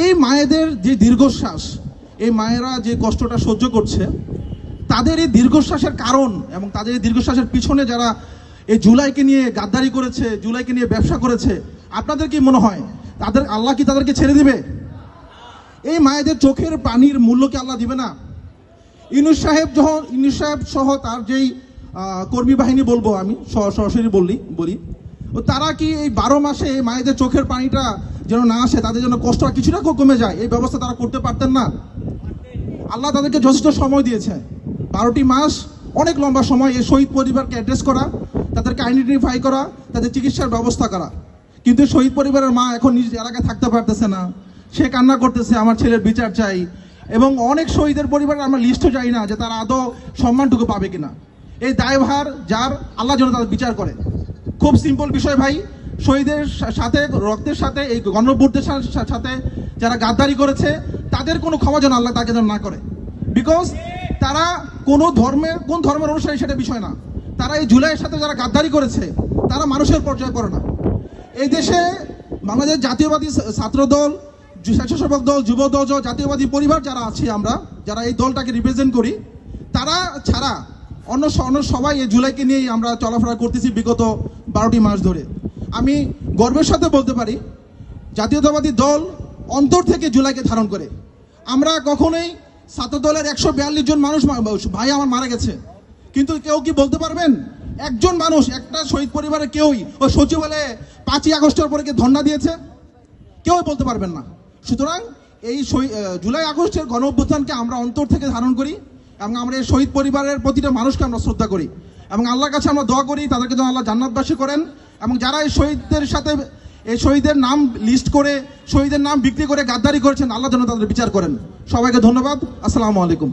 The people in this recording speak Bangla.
এই মায়েদের যে দীর্ঘশ্বাস, এই মায়েরা যে কষ্টটা সহ্য করছে, তাদের এই দীর্ঘশ্বাসের কারণ এবং তাদের এই দীর্ঘশ্বাসের পিছনে যারা এই জুলাইকে নিয়ে গাদ্দারি করেছে, জুলাইকে নিয়ে ব্যবসা করেছে, আপনাদের কি মনে হয়? তাদের, আল্লাহ কি তাদেরকে ছেড়ে দিবে? এই মায়েদের চোখের পানির মূল্য কি আল্লাহ দিবে না? ইনুস সাহেব যখন, ইনুস সাহেব সহ তার যেই কর্মী বাহিনী বলব আমি সরাসরি বললি, বলি তারা কি এই বারো মাসে মায়েদের চোখের পানিটা যেন না আসে, তাদের জন্য কষ্টটা কিছুটা কমে যায়। এই ব্যবস্থা তারা করতে পারতেন না। আল্লাহ তাদেরকে যথেষ্ট সময় দিয়েছে। বারোটি মাস, অনেক লম্বা সময় এই শহীদ পরিবারকে অ্যাড্রেস করা, তাদেরকে আইডেন্টিফাই করা, তাদের চিকিৎসার ব্যবস্থা করা। কিন্তু শহীদ পরিবারের মা এখন নিজ এলাকায় থাকতে পারতেছে না। সে কান্না করতেছে, আমার ছেলের বিচার চাই। এবং অনেক শহীদের পরিবারের আমরা লিস্টও চাই না যে তারা আদৌ সম্মানটুকু পাবে কিনা। এই দায়ভার যার, আল্লাহ যেন তাদের বিচার করে। খুব সিম্পল বিষয় ভাই শহীদের সাথে, রক্তের সাথে, এই গণভোটদের সাথে যারা গাদ্দারি করেছে, তাদের কোনো ক্ষমা যেন আল্লাহ তাকে যেন না করে। বিকজ তারা কোনো ধর্মের কোন ধর্মের অনুসারী সেটা বিষয় না। তারা এই জুলাইয়ের সাথে যারা গাদ্দারি করেছে, তারা মানুষের পর্যায়ে পড়ে না। এই দেশে বাংলাদেশ জাতীয়বাদী ছাত্র দল স্বেচ্ছাসেবক দল, যুব দল জাতীয়বাদী পরিবার যারা আছি আমরা, যারা এই দলটাকে রিপ্রেজেন্ট করি, তারা ছাড়া অন্য অন্য সবাই এই জুলাইকে নিয়েই আমরা চলাফেরা করতেছি বিগত বারোটি মাস ধরে। আমি গর্বের সাথে বলতে পারি, জাতীয়তাবাদী দল অন্তর থেকে জুলাইকে ধারণ করে। আমরা কখনোই ছাত্র দলের একশো বিয়াল্লিশ জন মানুষ ভাই আমার মারা গেছে। কিন্তু কেউ কি বলতে পারবেন? একজন মানুষ, একটা শহীদ পরিবারের কেউই ওই সচিবালয়ে পাঁচই আগস্টের পরে কি ধর্ণা দিয়েছে? কেউ বলতে পারবেন না। সুতরাং এই জুলাই আগস্টের গণ অভ্যুত্থানকে আমরা অন্তর থেকে ধারণ করি এবং আমরা এই শহীদ পরিবারের প্রতিটা মানুষকে আমরা শ্রদ্ধা করি। এবং আল্লাহর কাছে আমরা দোয়া করি, তাদেরকে যেন আল্লাহ জান্নাতবাসী করেন এবং যারা এই শহীদদের সাথে, এই শহীদের নাম লিস্ট করে, শহীদের নাম বিক্রি করে গাদ্দারি করেছেন, আল্লাহ যেন তাদের বিচার করেন। সবাইকে ধন্যবাদ, আসসালামু আলাইকুম।